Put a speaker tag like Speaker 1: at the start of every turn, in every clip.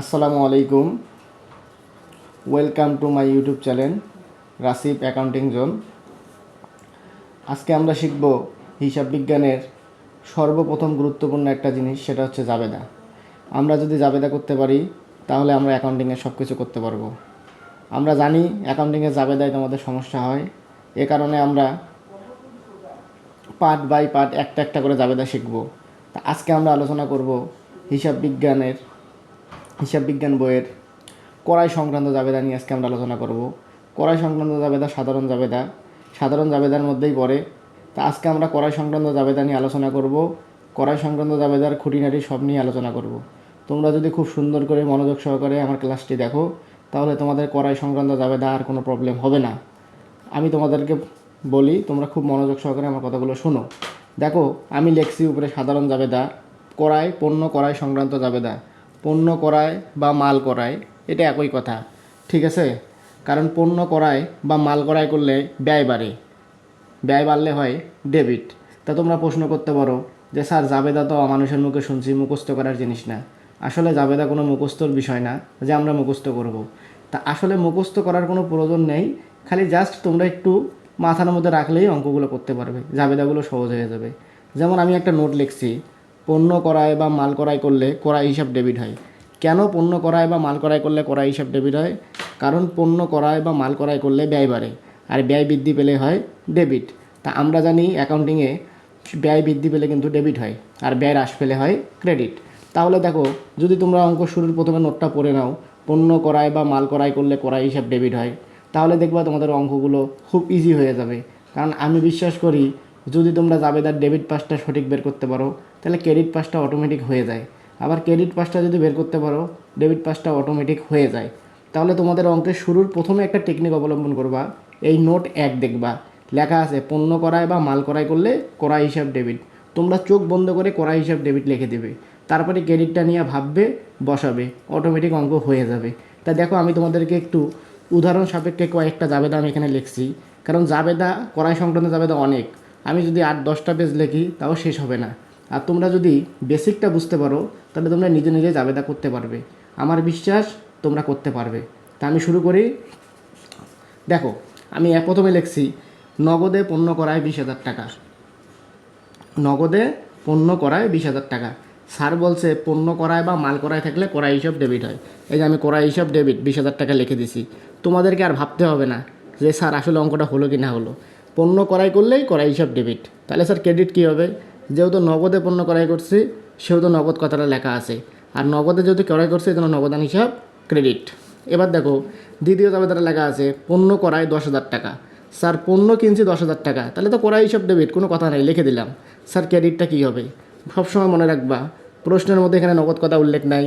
Speaker 1: আসসালামু আলাইকুম। Welcome to my YouTube channel Rasib accounting zone আজকে আমরা শিখব হিসাব বিজ্ঞানের সর্বপ্রথম গুরুত্বপূর্ণ একটা জিনিস, সেটা হচ্ছে জাবেদা। আমরা যদি জাবেদা করতে পারি, তাহলে আমরা অ্যাকাউন্টিংয়ে সব কিছু করতে পারব। আমরা জানি অ্যাকাউন্টিংয়ে জাবেদায় তোমাদের সমস্যা হয়। এ কারণে আমরা পার্ট বাই পার্ট একটা একটা করে জাবেদা শিখব। তা আজকে আমরা আলোচনা করব হিসাব বিজ্ঞানের হিসাব বিজ্ঞান বইয়ের কড়াই সংক্রান্ত জাবেদা নিয়ে আজকে আমরা আলোচনা করব। কড়াই সংক্রান্ত জাবেদা সাধারণ জাবেদা। সাধারণ জাবেদার মধ্যেই পড়ে। তা আজকে আমরা কড়াই সংক্রান্ত জাবেদা নিয়ে আলোচনা করব। কড়াই সংক্রান্ত জাবেদার খুঁটিনাটি সব নিয়ে আলোচনা করব। তোমরা যদি খুব সুন্দর করে মনোযোগ সহকারে আমার ক্লাসটি দেখো, তাহলে তোমাদের কড়াই সংক্রান্ত জাবেদা আর কোনো প্রবলেম হবে না। আমি তোমাদেরকে বলি, তোমরা খুব মনোযোগ সহকারে আমার কথাগুলো শোনো। দেখো, আমি লেখছি উপরে সাধারণ জাবেদা, কড়াই, পণ্য কড়াই সংক্রান্ত জাবেদা। পণ্য করায় বা মাল করায়, এটা একই কথা। ঠিক আছে? কারণ পণ্য করায় বা মাল করায় করলে ব্যয় বাড়ে। ব্যয় বাড়লে হয় ডেবিট তা তোমরা প্রশ্ন করতে পারো যে, স্যার, জাবেদা তো মানুষের মুখে শুনছি, মুখস্থ করার জিনিস না। আসলে জাবেদা কোনো মুখস্থর বিষয় না যে, আমরা মুখস্থ করব। তা আসলে মুখস্থ করার কোনো প্রয়োজন নেই, খালি জাস্ট তোমরা একটু মাথার মধ্যে রাখলেই অঙ্কগুলো করতে পারবে, জাবেদাগুলো সহজ হয়ে যাবে। যেমন আমি একটা নোট লিখছি পণ্য করায় বা মাল করায় করলে করাই হিসাব ডেবিট হয়। কেন পণ্য করায় বা মাল করায় করলে করাই হিসাব ডেবিট হয়? কারণ পণ্য করায় বা মাল করায় করলে ব্যয় বাড়ে আর ব্যয় বৃদ্ধি পেলে হয় ডেবিট। তা আমরা জানি অ্যাকাউন্টিংয়ে ব্যয় বৃদ্ধি পেলে কিন্তু ডেবিট হয় আর ব্যয় হ্রাস পেলে হয় ক্রেডিট তাহলে দেখো, যদি তোমরা অঙ্ক শুরুর প্রথমে নোটটা পড়ে নাও, পণ্য করায় বা মাল করায় করলে করাই হিসাব ডেবিট হয়, তাহলে দেখবা তোমাদের অঙ্কগুলো খুব ইজি হয়ে যাবে। কারণ আমি বিশ্বাস করি যদি তোমরা জাবেদার ডেবিট পাসটা সঠিক বের করতে পারো, তাহলে ক্রেডিট পাসটা অটোমেটিক হয়ে যায়। আবার ক্রেডিট পাসটা যদি বের করতে পারো ডেবিট পাসটা অটোমেটিক হয়ে যায়। তাহলে তোমাদের অঙ্কের শুরুর প্রথমে একটা টেকনিক অবলম্বন করবা, এই নোট এক দেখবা। লেখা আছে, পণ্য করায় বা মাল করায় করলে করা হিসাব ডেবিট তোমরা চোখ বন্ধ করে করা হিসাব ডেবিট লিখে দেবে। তারপরে ক্রেডিটটা নিয়ে ভাববে, বসাবে। অটোমেটিক অঙ্ক হয়ে যাবে। তা দেখো, আমি তোমাদেরকে একটু উদাহরণ সাপেক্ষে কয়েকটা জাবেদা আমি এখানে লিখছি। কারণ জাবেদা, কড়াই সংক্রান্ত জাবেদা অনেক। আমি যদি আট, দশটা পেজ লিখি, তাও শেষ হবে না। আর তোমরা যদি বেসিকটা বুঝতে পারো, তাহলে তোমরা নিজে নিজে জাবেদা করতে পারবে। আমার বিশ্বাস, তোমরা করতে পারবে। তা আমি শুরু করি। দেখো, আমি প্রথমে লিখছি, নগদে পণ্য করায় বিশ হাজার টাকা। নগদে পণ্য করায় বিশ হাজার টাকা। স্যার বলছে, পণ্য করায় বা মাল করায় থাকলে করাই হিসাব ডেবিট হয়। এই যে আমি করাই হিসাব ডেবিট বিশ হাজার টাকা লিখে দিছি। তোমাদেরকে আর ভাবতে হবে না যে স্যার আসলে অঙ্কটা হলো কি না হলো। পণ্য করাই করলেই করাই হিসাব ডেবিট তাহলে স্যার ক্রেডিট কী হবে? যেহেতু নগদে পণ্য করাই করছি, সেহেতু নগদ কথাটা লেখা আছে। আর নগদে যেহেতু ক্রয় করছে এই জন্য নগদান হিসাব ক্রেডিট এবার দেখো, দ্বিতীয় তবে তারা লেখা আছে, পণ্য করায় দশ হাজার টাকা। স্যার, পণ্য কিনছি দশ হাজার টাকা। তাহলে তো করাই হিসাব ডেবিট কোনো কথা নাই, লিখে দিলাম। স্যার ক্রেডিটটা কী হবে? সবসময় মনে রাখবা, প্রশ্নের মধ্যে এখানে নগদ কথা উল্লেখ নাই,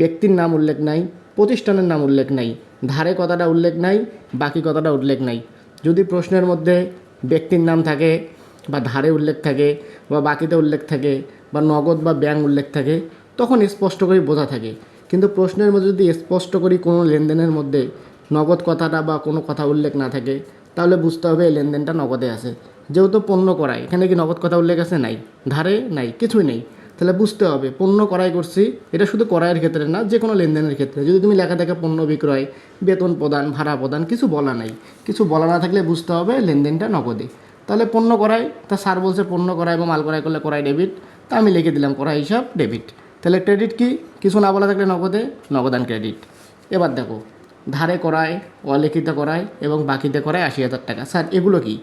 Speaker 1: ব্যক্তির নাম উল্লেখ নাই, প্রতিষ্ঠানের নাম উল্লেখ নাই, ধারে কথাটা উল্লেখ নাই, বাকি কথাটা উল্লেখ নাই। যদি প্রশ্নের মধ্যে ব্যক্তির নাম থাকে বা ধারে উল্লেখ থাকে বা বাকিতে উল্লেখ থাকে বা নগদ বা ব্যাংক উল্লেখ থাকে, তখন স্পষ্ট করে বোঝা থাকে। কিন্তু প্রশ্নের মধ্যে যদি স্পষ্ট করি কোনো লেনদেনের মধ্যে নগদ কথাটা বা কোনো কথা উল্লেখ না থাকে, তাহলে বুঝতে হবে এই লেনদেনটা নগদে আছে। যেহেতু পণ্য করায়, এখানে কি নগদ কথা উল্লেখ আছে? নাই। ধারে নাই, কিছুই নেই। তাহলে বুঝতে হবে, পণ্য করাই করছি, এটা শুধু করাইয়ের ক্ষেত্রে না যে কোনো লেনদেনের ক্ষেত্রে। যদি তুমি লেখা থাকে পণ্য বিক্রয়, বেতন প্রদান, ভাড়া প্রদান কিছু বলা নাই, কিছু বলা না থাকলে বুঝতে হবে লেনদেনটা নগদে। তাহলে পণ্য করাই তা স্যার বলছে পণ্য করাই বা মাল করাই করলে করাই ডেবিট, তা আমি লিখে দিলাম করাই হিসাব, ডেবিট। তাহলে ক্রেডিট কি? কিছু না বলা থাকলে নগদে নগদান ক্রেডিট। এবার দেখো, ধারে করায়, অলিখিত করায় এবং বাকিতে করায় আশি হাজার টাকা। স্যার, এগুলো কি?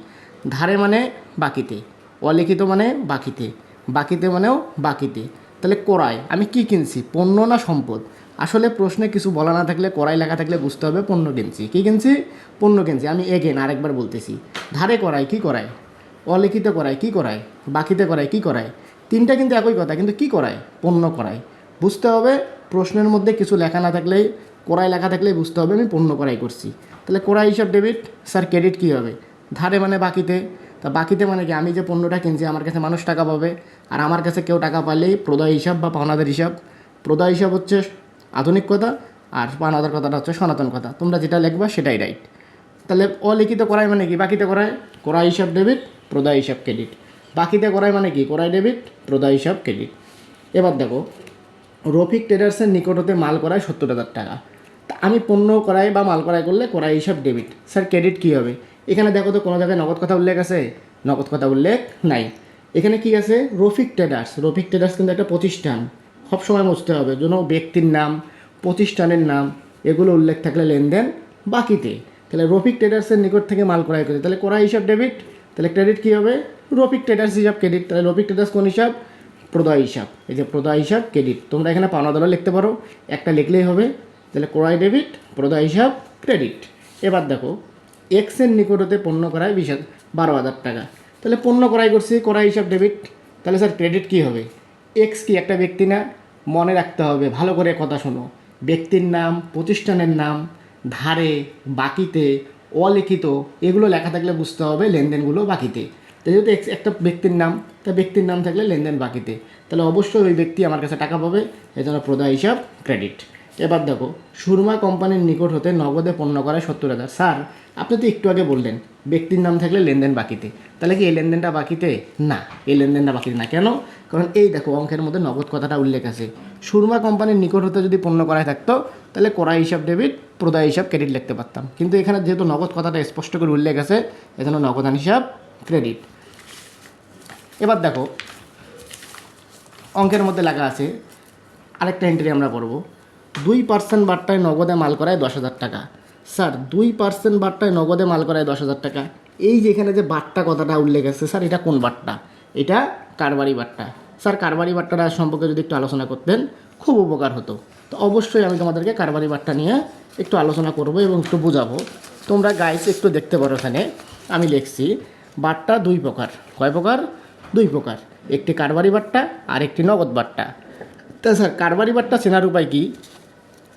Speaker 1: ধারে মানে বাকিতে, অলিখিত মানে বাকিতে। বাকিতে মানেও বাকিতে। তাহলে করায় আমি কি কিনছি, পণ্য না সম্পদ? আসলে প্রশ্নে কিছু বলা না থাকলে, কড়াই লেখা থাকলে বুঝতে হবে পণ্য কিনছি। কী কিনছি? পণ্য কিনছি। আমি এগেন আরেকবার বলতেছি, ধারে করায় কি করায় অলিখিত করায় কি করায় বাকিতে করায় কি করায় তিনটা কিন্তু একই কথা, কিন্তু কি করায় পণ্য করায় বুঝতে হবে, প্রশ্নের মধ্যে কিছু লেখা না থাকলেই, কড়াই লেখা থাকলেই বুঝতে হবে, আমি পণ্য করাই করছি। তাহলে কড়াই হিসাব ডেবিট স্যার ক্রেডিট কী হবে? ধারে মানে বাকিতে। তা বাকিতে মানে কি, আমি যে পণ্যটা কিনছি, আমার কাছে মানুষ টাকা পাবে, আর আমার কাছে কেউ টাকা পাইলেই প্রদয় হিসাব বা পাওনাদার হিসাব। প্রদয় হিসাব হচ্ছে আধুনিক কথা, আর পাওনাদার কথাটা হচ্ছে সনাতন কথা। তোমরা যেটা লিখবা সেটাই রাইট তাহলে অলিখিত করাই মানে কি? বাকিতে করায় করাই হিসাব ডেবিট প্রদয় হিসাব ক্রেডিট বাকিতে করাই মানে কি? করাই ডেবিট প্রদয় হিসাব ক্রেডিট এবার দেখো, রফিক ট্রেডার্সের নিকট হতে মাল করায় সত্তর হাজার টাকা। তা আমি পণ্য করাই বা মাল করাই করলে করাই হিসাব ডেবিট স্যার ক্রেডিট কী হবে? এখানে দেখো তো কোনো জায়গায় নগদ কথা উল্লেখ আছে? নগদ কথা উল্লেখ নাই। এখানে কি আছে? রফিক ট্রেডার্স। রফিক ট্রেডার্স কিন্তু একটা প্রতিষ্ঠান। সবসময় বুঝতে হবে, যেন ব্যক্তির নাম, প্রতিষ্ঠানের নাম, এগুলো উল্লেখ থাকলে লেনদেন বাকিতে। তাহলে রফিক ট্রেডার্সের নিকট থেকে মাল ক্রয় করে। তাহলে করা হিসাব ডেবিট তাহলে ক্রেডিট কী হবে? রফিক ট্রেডার্স হিসাব ক্রেডিট তাহলে রফিক ট্রেডার্স কোন হিসাব? প্রদয় হিসাব। এই যে প্রদয় হিসাব ক্রেডিট তোমরা এখানে পাওনা দলা লিখতে পারো। একটা লিখলেই হবে। তাহলে ক্রয় ডেবিট প্রদয় হিসাব ক্রেডিট এবার দেখো এক্সের নিকট হতে পণ্য করায় বিশ বারো হাজার টাকা। তাহলে পণ্য করাই করছি করাই হিসাব ডেবিট তাহলে স্যার ক্রেডিট কী হবে? এক্স কি একটা ব্যক্তি না? মনে রাখতে হবে, ভালো করে কথা শোনো। ব্যক্তির নাম, প্রতিষ্ঠানের নাম, ধারে, বাকিতে, অলিখিত, এগুলো লেখা থাকলে বুঝতে হবে লেনদেনগুলো বাকিতে। যেহেতু একটা ব্যক্তির নাম, তা ব্যক্তির নাম থাকলে লেনদেন বাকিতে। তাহলে অবশ্যই ওই ব্যক্তি আমার কাছে টাকা পাবে এই জন্য প্রদা হিসাব ক্রেডিট এবার দেখো, সুরমা কোম্পানির নিকট হতে নগদে পণ্য করায় সত্তর হাজার। স্যার, আপনি তো একটু আগে বললেন, ব্যক্তির নাম থাকলে লেনদেন বাকিতে। তাহলে কি এই লেনদেনটা বাকিতে? না, এই লেনদেনটা বাকিতে না। কেন? কারণ এই দেখো, অঙ্কের মধ্যে নগদ কথাটা উল্লেখ আছে। সুরমা কোম্পানির নিকট হতে যদি পণ্য করায় থাকতো, তাহলে কড়াই হিসাব ডেবিট প্রদায় হিসাব ক্রেডিট লিখতে পারতাম। কিন্তু এখানে যেহেতু নগদ কথাটা স্পষ্ট করে উল্লেখ আছে, এজন্য নগদান হিসাব ক্রেডিট এবার দেখো, অঙ্কের মধ্যে লেখা আছে, আরেকটা এন্ট্রি আমরা করব দুই পার্সেন্ট বারটায় নগদে মাল করায় দশ হাজার টাকা। স্যার, দুই পার্সেন্ট বারটায় নগদে মাল করায় দশ হাজার টাকা। এই যে এখানে যে বাট্টা কথাটা উল্লেখ আছে, স্যার, এটা কোন বাট্টা? এটা কারবারি বাট্টা। স্যার, কারবারি বাট্টাটা সম্পর্কে যদি একটু আলোচনা করতেন, খুব উপকার হতো। তো অবশ্যই আমি তোমাদেরকে কারবারি বাট্টা নিয়ে একটু আলোচনা করব এবং একটু বোঝাবো। তোমরা গাইস একটু দেখতে পারো এখানে, আমি লিখছি, বাট্টা দুই প্রকার। কয় প্রকার? দুই প্রকার। একটি কারবারি বাট্টা আর একটি নগদ বাট্টা। তা স্যার, কারবারি বাট্টা চেনার উপায় কি?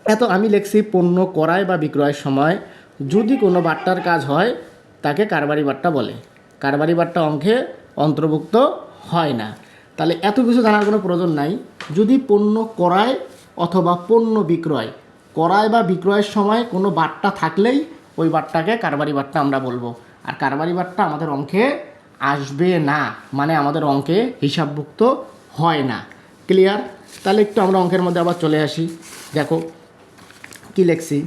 Speaker 1: এত আমি লিখছি পণ্য ক্রয় বা বিক্রয়ের সময়, যদি কোনো বাট্টার কাজ হয়, তাকে কারবারি বাট্টা বলে। কারবারি বাট্টা অঙ্কে অন্তর্ভুক্ত হয় না। তাহলে এত কিছু জানার কোনো প্রয়োজন নাই। যদি পণ্য ক্রয় অথবা পণ্য বিক্রয়, ক্রয় বা বিক্রয়ের সময় কোনো বাট্টা থাকলেই ওই বাট্টাকে কারবারি বাট্টা আমরা বলব। আর কারবারি বাট্টা আমাদের অঙ্কে আসবে না মানে আমাদের অঙ্কে হিসাবভুক্ত হয় না। ক্লিয়ার তাহলে একটু আমরা অঙ্কের মধ্যে আবার চলে আসি। দেখো কি লেখছি?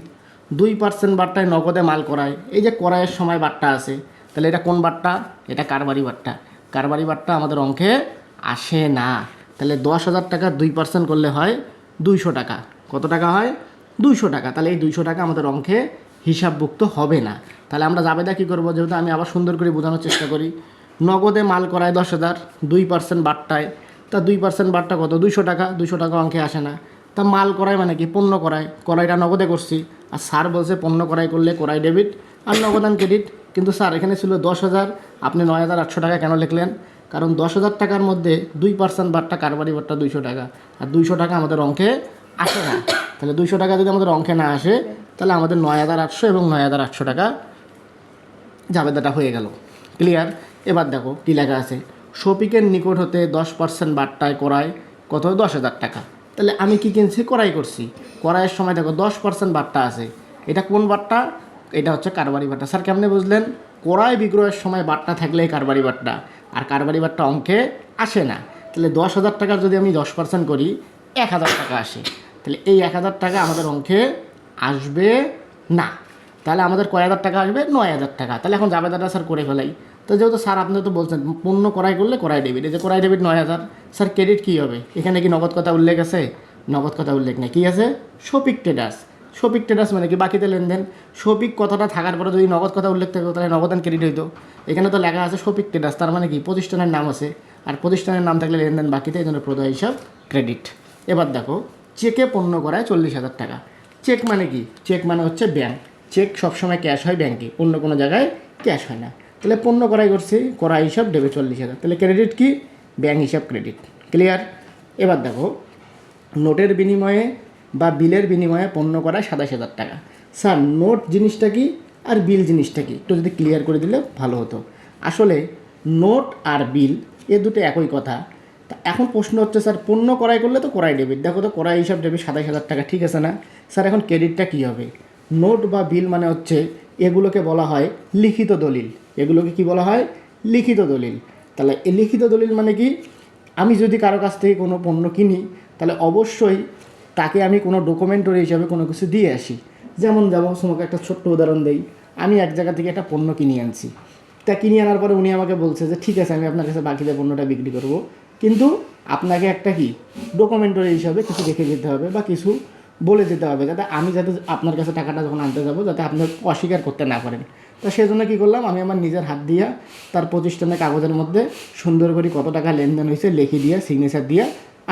Speaker 1: দুই পার্সেন্ট বাট্টায় নগদে মাল করায়। এই যে করাইয়ের সময় বাট্টা আছে, তাহলে এটা কোন বাট্টা এটা কারবারি বাট্টা কারবারি বাট্টা আমাদের অঙ্কে আসে না। তাহলে দশ হাজার টাকা দুই পার্সেন্ট করলে হয় দুইশো টাকা। কত টাকা হয়? দুইশো টাকা। তাহলে এই দুইশো টাকা আমাদের অঙ্কে হিসাবভুক্ত হবে না। তাহলে আমরা জাবেদা কী করব? যেহেতু আমি আবার সুন্দর করে বোঝানোর চেষ্টা করি। নগদে মাল করায় দশ হাজার, দুই পার্সেন্ট বাট্টায় তা দুই পার্সেন্ট বাট্টা কত? দুইশো টাকা। দুইশো টাকা অঙ্কে আসে না। তা মাল করাই মানে কি? পণ্য করাই করাইটা নগদে করছি। আর স্যার বলছে, পণ্য করাই করলে করাই ডেবিট আর নগদান ক্রেডিট কিন্তু স্যার, এখানে ছিল দশ হাজার, আপনি নয় হাজার আটশো টাকা কেন লিখলেন? কারণ দশ হাজার টাকার মধ্যে দুই পার্সেন্ট বাট্টা কারবারি বাট্টা দুইশো টাকা। আর দুইশো টাকা আমাদের অঙ্কে আসে না। তাহলে দুইশো টাকা যদি আমাদের অঙ্কে না আসে, তাহলে আমাদের নয় হাজার আটশো এবং নয় হাজার আটশো টাকা জাবেদাটা হয়ে গেল। ক্লিয়ার এবার দেখো কী লেখা আছে। শফিকের নিকট হতে দশ পার্সেন্ট বাট্টায় করায় কত? দশ হাজার টাকা। তাহলে আমি কি কিনছি? করাই করছি। করাইয়ের সময় দেখো দশ পার্সেন্ট বাট্টা আছে। এটা কোন বাট্টা? এটা হচ্ছে কারবারি বাট্টা। স্যার, কেমনে বুঝলেন? করাই বিক্রয়ের সময় বাট্টা থাকলেই কারবারি বাট্টা। আর কারবারি বাট্টা অঙ্কে আসে না। তাহলে দশ হাজার টাকার যদি আমি দশ পার্সেন্ট করি, এক হাজার টাকা আসে। তাহলে এই এক হাজার টাকা আমাদের অঙ্কে আসবে না। তাহলে আমাদের কয় হাজার টাকা আসবে? নয় হাজার টাকা। তাহলে এখন জাবেদাটা স্যার করে ফেলাই। তো যেহেতু স্যার আপনি তো বলছেন, পণ্য করাই করলে করাই ডেবিট এই যে করাই ডেবিট নয় হাজার, স্যার ক্রেডিট কী হবে? এখানে কি নগদ কথা উল্লেখ আছে? নগদ কথা উল্লেখ নেই। কী আছে? শপিক ট্রেডার্স শপিক ট্রেডার্স মানে কি? বাকিতে লেনদেন। শপিক কথাটা থাকার পরে যদি নগদ কথা উল্লেখ থাকতো তাহলে নগদান ক্রেডিট হইতো। এখানে তো লেখা আছে শপিক ট্রেডার্স তার মানে কি? প্রতিষ্ঠানের নাম আছে। আর প্রতিষ্ঠানের নাম থাকলে লেনদেন বাকিতে, এই জন্য প্রদয় হিসাব ক্রেডিট এবার দেখো চেকে পণ্য করায় চল্লিশ হাজার টাকা। চেক মানে কি? চেক মানে হচ্ছে ব্যাংক চেক সবসময় ক্যাশ হয় ব্যাংকে অন্য কোনো জায়গায় ক্যাশ হয় না। তাহলে পণ্য করাই করছি, করা হিসাব দেবে চল্লিশ হাজার। তাহলে ক্রেডিট কি? ব্যাংক হিসাব ক্রেডিট ক্লিয়ার এবার দেখো নোটের বিনিময়ে বা বিলের বিনিময়ে পণ্য করায় সাতাশ হাজার টাকা। স্যার নোট জিনিসটা কি? আর বিল জিনিসটা কি? একটু যদি ক্লিয়ার করে দিলে ভালো হতো। আসলে নোট আর বিল, এ দুটো একই কথা। তা এখন প্রশ্ন হচ্ছে, স্যার পণ্য করাই করলে তো করাই ডেবিট দেখো তো, করাই হিসাব ডেবিট সাতাশ হাজার টাকা, ঠিক আছে না? স্যার, এখন ক্রেডিটটা কী হবে? নোট বা বিল মানে হচ্ছে, এগুলোকে বলা হয় লিখিত দলিল। এগুলোকে কি বলা হয়? লিখিত দলিল। তাহলে এই লিখিত দলিল মানে কি? আমি যদি কারও কাছ থেকে কোনো পণ্য কিনি, তাহলে অবশ্যই তাকে আমি কোনো ডকুমেন্টারি হিসাবে কোনো কিছু দিয়ে আসি। যেমন যেমন তোমাকে একটা ছোট্ট উদাহরণ দেই। আমি এক জায়গা থেকে একটা পণ্য কিনে আনছি। তা কিনে আনার পরে উনি আমাকে বলছে যে, ঠিক আছে, আমি আপনার কাছে বাকিতে পণ্যটা বিক্রি করব। কিন্তু আপনাকে একটা কি? ডকুমেন্টারি হিসাবে কিছু রেখে দিতে হবে বা কিছু বলে দিতে হবে যাতে আমি যাতে আপনার কাছে টাকাটা যখন আনতে যাব যাতে আপনি অস্বীকার করতে না পারেন। তো সেই জন্য কী করলাম, আমি আমার নিজের হাত দিয়া তার প্রতিষ্ঠানের কাগজের মধ্যে সুন্দর করে কত টাকা লেনদেন হয়েছে লিখে দিয়ে সিগনেচার দিয়ে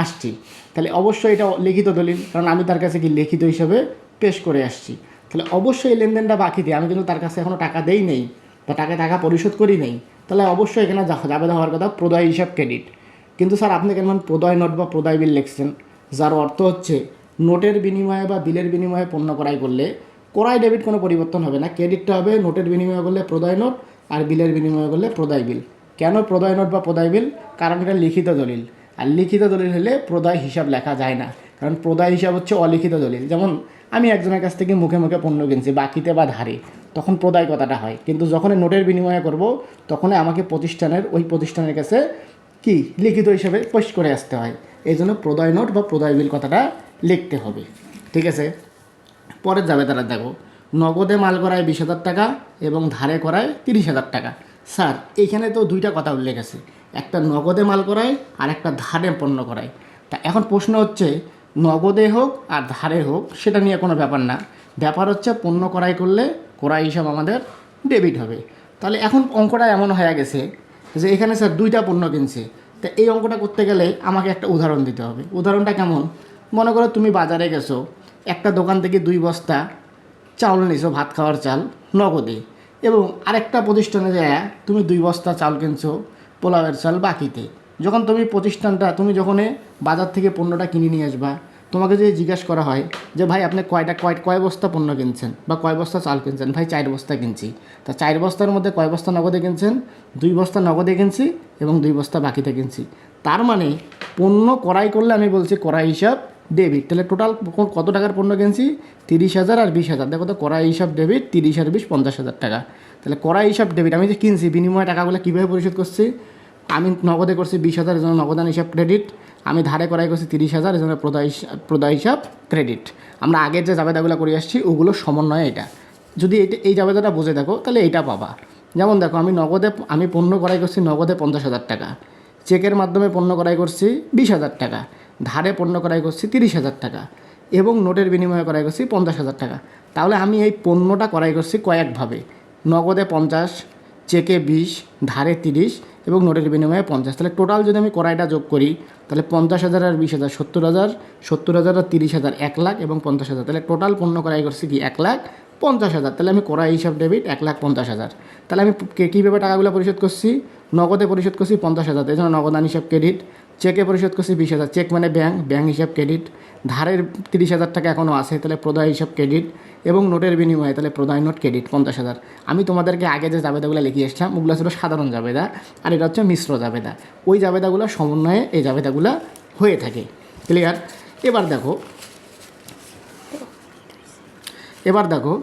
Speaker 1: আসছি। তাহলে অবশ্যই এটা লিখিত দলিল, কারণ আমি তার কাছে কি লিখিত হিসাবে পেশ করে আসছি। তাহলে অবশ্যই এই লেনদেনটা বাকি দিয়ে, আমি কিন্তু তার কাছে এখনও টাকা দেই নেই বা টাকা টাকা পরিশোধ করি নেই, তাহলে অবশ্যই এখানে যাবে হওয়ার কথা, প্রদয় হিসাব ক্রেডিট কিন্তু স্যার, আপনি কেমন প্রদয় নোট বা প্রদয় বিল লিখছেন, যার অর্থ হচ্ছে নোটের বিনিময়ে বা বিলের বিনিময়ে পণ্য ক্রয় করলে ক্রয় ডেবিট কোনো পরিবর্তন হবে না। ক্রেডিটটা হবে নোটের বিনিময়ে করলে প্রদায় নোট আর বিলের বিনিময়ে করলে প্রদায় বিল। কেন প্রদায় নোট বা প্রদায় বিল? কারণ এটা লিখিত দলিল। আর লিখিত দলিল হলে প্রদায় হিসাব লেখা যায় না। কারণ প্রদায় হিসাব হচ্ছে অলিখিত দলিল। যেমন আমি একজনের কাছ থেকে মুখে মুখে পণ্য কিনছি, বাকিতে বা ধারে, তখন প্রদায় কথাটা হয়। কিন্তু যখন নোটের বিনিময়ে করব তখন আমাকে প্রতিষ্ঠানের, ওই প্রতিষ্ঠানের কাছে কি? লিখিত হিসাবে পেশ করে আসতে হয়। এই জন্য প্রদায় নোট বা প্রদায় বিল কথাটা লিখতে হবে, ঠিক আছে? পরে যাবে তারা, দেখো, নগদে মাল করায় বিশ হাজার টাকা এবং ধারে করায় তিরিশ হাজার টাকা। স্যার এইখানে তো দুইটা কথা উল্লেখ আছে। একটা নগদে মাল করায় আর একটা ধারে পণ্য করায় তা এখন প্রশ্ন হচ্ছে, নগদে হোক আর ধারে হোক, সেটা নিয়ে কোনো ব্যাপার না। ব্যাপার হচ্ছে, পণ্য করাই করলে করাই হিসাব আমাদের ডেবিট হবে। তাহলে এখন অঙ্কটা এমন হয়ে গেছে যে এখানে স্যার দুইটা পণ্য কিনছে। তা এই অঙ্কটা করতে গেলে আমাকে একটা উদাহরণ দিতে হবে। উদাহরণটা কেমন? মনে করো তুমি বাজারে গেছো, একটা দোকান থেকে দুই বস্তা চাউল নিছো, ভাত খাওয়ার চাল, নগদে। এবং আরেকটা প্রতিষ্ঠানে যায়, তুমি দুই বস্তা চাল কিনছো, পোলাওয়ের চাল বাকিতে। যখন তুমি প্রতিষ্ঠানটা, তুমি যখন বাজার থেকে পণ্যটা কিনে নিয়ে আসবা, তোমাকে যদি জিজ্ঞাসা করা হয় যে, ভাই, আপনি কয়টা, কয় কয় বস্তা পণ্য কিনছেন? বা, কয় বস্তা চাল কিনছেন? ভাই, চার বস্তা কিনছি। তা চার বস্তার মধ্যে কয় বস্তা নগদে কিনছেন? দুই বস্তা নগদে কিনছি এবং দুই বস্তা বাকিতে কিনছি। তার মানে পণ্য করাই করলে আমি বলছি করাই হিসাব ডেবিট তাহলে টোটাল কত টাকার পণ্য কিনছি? তিরিশ হাজার আর বিশ হাজার। দেখো তো, কড়াই হিসাব ডেবিট তিরিশ আর বিশ, পঞ্চাশ হাজার টাকা। তাহলে কড়াই হিসাব ডেবিট আমি যে কিনছি, বিনিময়ে টাকাগুলো কীভাবে পরিশোধ করছি? আমি নগদে করছি বিশ হাজার, এজন্য নগদান হিসাব ক্রেডিট আমি ধারে করাই করছি তিরিশ হাজার, এজন্য প্রদায় প্রদায় হিসাব ক্রেডিট আমরা আগের যে জাবেদাগুলো করে আসছি, ওগুলো সমন্বয়ে এটা। যদি এটা এই জাবেদাটা বুঝে দেখো, তাহলে এইটা পাবা। যেমন দেখো, আমি নগদে আমি পণ্য করাই করছি নগদে পঞ্চাশ হাজার টাকা। চেকের মাধ্যমে পণ্য করাই করছি বিশ হাজার টাকা। ধারে পণ্য করাই করছি তিরিশ হাজার টাকা এবং নোটের বিনিময়ে করাই করছি পঞ্চাশ হাজার টাকা। তাহলে আমি এই পণ্যটা করাই করছি কয়েকভাবে। নগদে পঞ্চাশ, চেকে বিশ, ধারে তিরিশ এবং নোটের বিনিময়ে পঞ্চাশ। তাহলে টোটাল যদি আমি কড়াইটা যোগ করি, তাহলে পঞ্চাশ হাজার আর বিশ হাজার, সত্তর হাজার সত্তর হাজার আর তিরিশ হাজার, এক লাখ এবং পঞ্চাশ হাজার। তাহলে টোটাল পণ্য করাই করছি কি? এক লাখ পঞ্চাশ হাজার। তাহলে আমি কড়াই হিসাব ডেবিট এক লাখ পঞ্চাশ হাজার। তাহলে আমি কীভাবে টাকাগুলো পরিশোধ করছি? নগদে পরিশোধ করছি পঞ্চাশ হাজার। এই জন্য নগদান হিসাব ক্রেডিট চেকে পরিশোধ করছি বিশ হাজার। চেক মানে ব্যাংক ব্যাংক হিসাব ক্রেডিট। ধারের তিরিশ হাজার টাকা এখনও আছে, তাহলে প্রদায় হিসাব ক্রেডিট এবং নোটের বিনিময়ে তাহলে প্রদায় নোট ক্রেডিট পঞ্চাশ হাজার। আমি তোমাদেরকে আগে যে জাবেদাগুলো লিখে এসছিলাম, ওগুলো ছিল সাধারণ জাবেদা আর এটা হচ্ছে মিশ্র জাবেদা। ওই জাবেদাগুলো সমন্বয়ে এই জাবেদাগুলো হয়ে থাকে। ক্লিয়ার এবার দেখো এবার দেখো,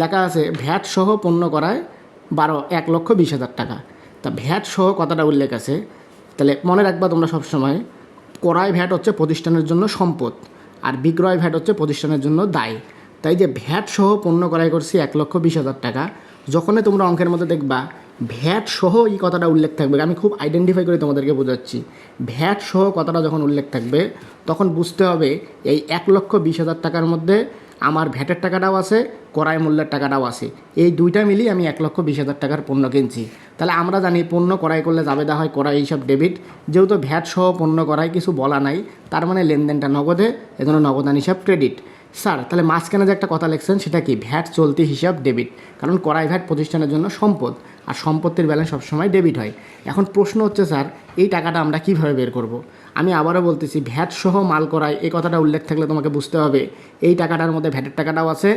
Speaker 1: লেখা আছে ভ্যাট সহ পণ্য করায় বারো, এক লক্ষ বিশ হাজার টাকা। তা ভ্যাট সহ কথাটা উল্লেখ আছে? তাহলে মনে রাখবা তোমরা সবসময়, ক্রয় ভ্যাট হচ্ছে প্রতিষ্ঠানের জন্য সম্পদ, আর বিক্রয় ভ্যাট হচ্ছে প্রতিষ্ঠানের জন্য দায়। তাই যে ভ্যাট সহ পণ্য ক্রয় করছি এক লক্ষ বিশ হাজার টাকা, যখনই তোমরা অঙ্কের মধ্যে দেখবা, ভ্যাট সহ এই কথাটা উল্লেখ থাকবে, আমি খুব আইডেন্টিফাই করে তোমাদেরকে বোঝাচ্ছি। ভ্যাট সহ কথাটা যখন উল্লেখ থাকবে, তখন বুঝতে হবে এই এক লক্ষ বিশ হাজার টাকার মধ্যে আমার ভ্যাটের টাকাটাও আছে ক্রয় মূল্যের টাকাটাও আছে। এই দুইটা মিলিয়ে আমি এক লক্ষ বিশ হাজার টাকার পণ্য কিনছি। তাহলে আমরা জানি পণ্য ক্রয় করলে যাবে জাবেদা হয় ক্রয় এইসব ডেবিট। যেহেতু ভ্যাট সহ পণ্য করায় কিছু বলা নাই, তার মানে লেনদেনটা নগদে, এজন্য নগদান হিসাব ক্রেডিট। স্যার, তাহলে মাঝখানে যে একটা কথা লিখছেন, সেটা কি? ভ্যাট চলতি হিসাব ডেবিট। কারণ করাই ভ্যাট প্রতিষ্ঠানের জন্য সম্পদ, আর সম্পত্তির ব্যালেন্স সবসময় ডেবিট হয়। এখন প্রশ্ন হচ্ছে, স্যার, এই টাকাটা আমরা কীভাবে বের করব। আমি আবারও বলতেছি, ভ্যাট সহ মাল করায় এই কথাটা উল্লেখ থাকলে তোমাকে বুঝতে হবে, এই টাকাটার মধ্যে ভ্যাটের টাকাটাও আছে,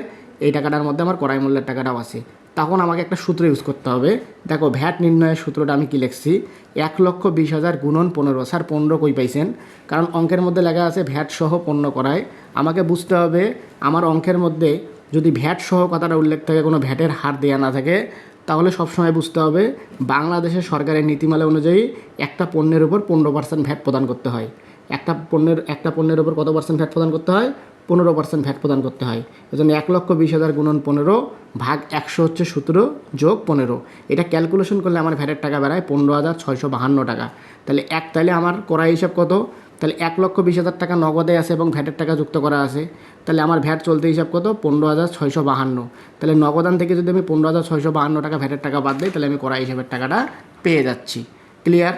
Speaker 1: এই টাকাটার মধ্যে আমার করাই মূল্যের টাকাটাও আছে। তখন আমাকে একটা সূত্র ইউজ করতে হবে। দেখো, ভ্যাট নির্ণয়ের সূত্রটা আমি কি লিখছি? এক লক্ষ বিশ হাজার গুণন পনেরো, স্যার, পনেরো কই পাইছেন? কারণ অঙ্কের মধ্যে লেখা আছে ভ্যাট সহ পণ্য করায়। আমাকে বুঝতে হবে, আমার অঙ্কের মধ্যে যদি ভ্যাট সহ কথাটা উল্লেখ থাকে, কোনো ভ্যাটের হার দেওয়া না থাকে, তাহলে সবসময় বুঝতে হবে, বাংলাদেশের সরকারের নীতিমালা অনুযায়ী একটা পণ্যের উপর পনেরো পার্সেন্ট ভ্যাট প্রদান করতে হয়। একটা পণ্যের একটা পণ্যের ওপর কত পার্সেন্ট ভ্যাট প্রদান করতে হয়? পনেরো পার্সেন্ট ভ্যাট প্রদান করতে হয়। এজন্য এক লক্ষ বিশ হাজার গুণন পনেরো ভাগ একশো হচ্ছে সতেরো যোগ পনেরো। এটা ক্যালকুলেশন করলে আমার ভ্যাটের টাকা বেড়ায় পনেরো হাজার ছয়শো বাহান্ন টাকা। তাহলে এক, তাহলে আমার করা হিসাব কত? তাহলে এক লক্ষ বিশ হাজার টাকা নগদে আছে এবং ভ্যাটের টাকা যুক্ত করা আছে। তাহলে আমার ভ্যাট চলতে হিসাব কত? পনেরো হাজার ছয়শো বাহান্ন। তাহলে নগদান থেকে যদি আমি পনেরো হাজার ছয়শো বাহান্ন টাকা ভ্যাটের টাকা বাদ দিই, তাহলে আমি করা হিসাবের টাকাটা পেয়ে যাচ্ছি। ক্লিয়ার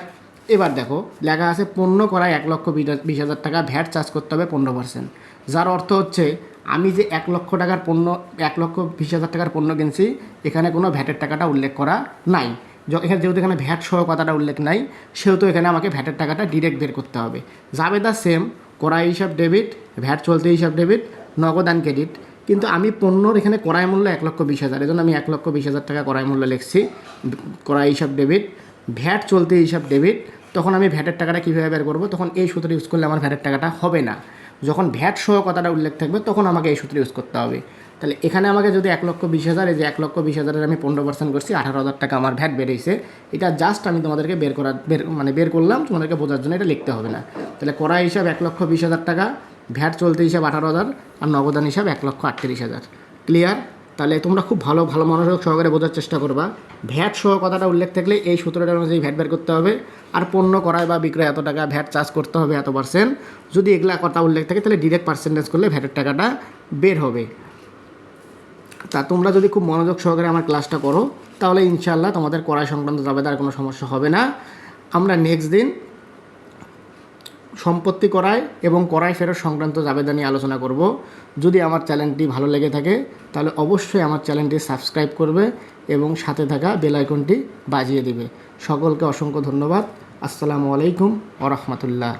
Speaker 1: এবার দেখো, লেখা আছে পণ্য করায় এক লক্ষ বিশ- হাজার টাকা ভ্যাট চার্জ করতে হবে পনেরো পার্সেন্ট। যার অর্থ হচ্ছে, আমি যে এক লক্ষ টাকার পণ্য, এক লক্ষ বিশ হাজার টাকার পণ্য কিনছি, এখানে কোনো ভ্যাটের টাকাটা উল্লেখ করা নাই। এখানে যেহেতু এখানে ভ্যাট সহ কথাটা উল্লেখ নাই, সেহেতু এখানে আমাকে ভ্যাটের টাকাটা ডিরেক্ট বের করতে হবে। যাবে দা সেম কড়াই হিসাব ডেবিট ভ্যাট চলতে হিসাব ডেবিট নগদ নগদান ক্রেডিট কিন্তু আমি পণ্যর এখানে কড়াই মূল্য এক লক্ষ বিশ হাজার, এজন্য আমি এক লক্ষ বিশ হাজার টাকা কড়াই মূল্য লিখছি, কড়াই হিসাব ডেবিট ভ্যাট চলতে হিসাব ডেবিট তখন আমি ভ্যাটের টাকাটা কীভাবে বের করব? তখন এই সূত্র ইউজ করলে আমার ভ্যাটের টাকাটা হবে না। যখন ভ্যাট সহ কথাটা উল্লেখ থাকবে, তখন আমাকে এই সূত্র ইউজ করতে হবে। তাহলে এখানে আমাকে যদি এক লক্ষ বিশ হাজার, এই যে এক লক্ষ বিশ হাজারের আমি পনেরো পার্সেন্ট করছি, আঠারো হাজার টাকা আমার ভ্যাট বেরিয়েছে এটা জাস্ট আমি তোমাদেরকে বের করার, বের মানে বের করলাম, তোমাদেরকে বোঝার জন্য এটা লিখতে হবে না। তাহলে করা হিসাব এক লক্ষ বিশ হাজার টাকা, ভ্যাট চলতে হিসাব আঠারো হাজার, আর নগদান হিসাব এক লক্ষ আটত্রিশ হাজার। ক্লিয়ার তাহলে তোমরা খুব ভালো ভালো মনোযোগ সহকারে বোঝার চেষ্টা করবা। ভ্যাট সহ কথাটা উল্লেখ থাকলে এই সূত্রটার অনুযায়ী ভ্যাট বের করতে হবে। আর পণ্য করায় বা বিক্রয় এত টাকা ভ্যাট চার্জ করতে হবে এত পার্সেন্ট যদি এগুলা কথা উল্লেখ থাকে তাহলে ডিরেক্ট পার্সেন্টেজ করলে ভ্যাটের টাকাটা বের হবে। তা তোমরা যদি খুব মনোযোগ সহকারে আমার ক্লাসটা করো, তাহলে ইনশাল্লাহ তোমাদের কড়াই সংক্রান্ত জাবেদার কোনো সমস্যা হবে না। আমরা নেক্সট দিন সম্পত্তি করায় এবং করায় ফেরত সংক্রান্ত জাবেদা নিয়ে আলোচনা করব। যদি আমার চ্যানেলটি ভালো লেগে থাকে, তাহলে অবশ্যই আমার চ্যানেলটি সাবস্ক্রাইব করবে এবং সাথে থাকা বেলাইকনটি বাজিয়ে দিবে। সকলকে অসংখ্য ধন্যবাদ। আসসালামু আলাইকুম ওরহমতুল্লাহ